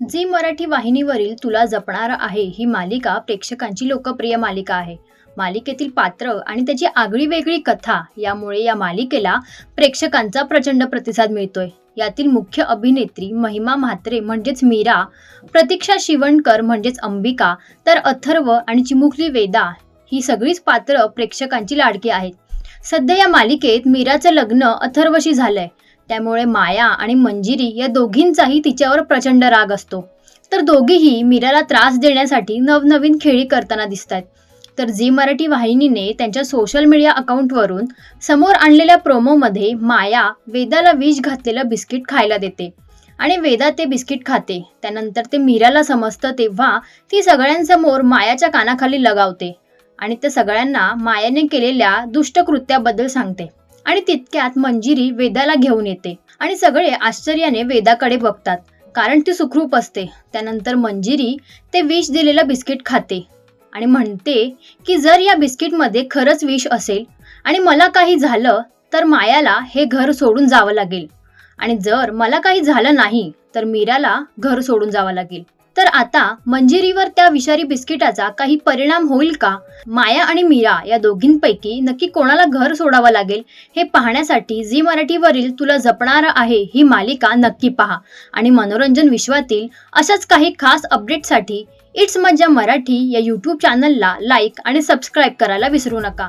Zee Marathi वाहिनीवरील तुला जपणार आहे ही मालिका प्रेक्षकांची लोकप्रिय मालिका आहे. मालिकेतील पात्र आणि त्याची आगळी वेगळी कथा यामुळे या मालिकेला प्रेक्षकांचा प्रचंड प्रतिसाद मिळतोय. यातील मुख्य अभिनेत्री महिमा म्हात्रे म्हणजेच मीरा प्रतीक्षा शिवणकर म्हणजेच अंबिका तर अथर्व आणि चिमुकली वेदा ही सगळीच पात्र प्रेक्षकांची लाडकी आहेत. सध्या या मालिकेत मीराचं लग्न अथर्वशी झालंय. त्यामुळे माया आणि मंजिरी या दोघींचाही तिच्यावर प्रचंड राग असतो. तर दोघीही मीराला त्रास देण्यासाठी नवनवीन खेळी करताना दिसत आहेत तर झी मराठी वाहिनीने त्यांच्या सोशल मीडिया अकाउंटवरून समोर आणलेल्या प्रोमोमध्ये माया वेदाला विष घातलेलं बिस्किट खायला देते. आणि वेदा ते बिस्किट खाते. त्यानंतर ते मीराला समजतं तेव्हा ती सगळ्यांसमोर मायाच्या कानाखाली लगावते. आणि त्या सगळ्यांना मायाने केलेल्या दुष्टकृत्याबद्दल सांगते. आणि तितक्यात मंजिरी वेदाला घेऊन येते. आणि सगळे आश्चर्याने वेदाकडे बघतात. कारण ती सुखरूप असते. त्यानंतर मंजिरी ते विष दिलेलं बिस्किट खाते. आणि म्हणते की जर या बिस्किटमध्ये खरंच विष असेल आणि मला काही झालं तर मायाला हे घर सोडून जावं लागेल. आणि जर मला काही झालं नाही तर मीराला घर सोडून जावं लागेल. तर आता मंजिरीवर त्या विषारी बिस्किटाचा काही परिणाम होईल का? माया आणि मीरा या दोघींपैकी नक्की कोणाला घर सोडावं लागेल हे पाहण्यासाठी झी मराठीवरील तुला जपणार आहे ही मालिका नक्की पहा. आणि मनोरंजन विश्वातील अशाच काही खास अपडेटसाठी इट्स मज्जा मराठी या यूट्यूब चॅनलला लाईक आणि सबस्क्राईब करायला विसरू नका.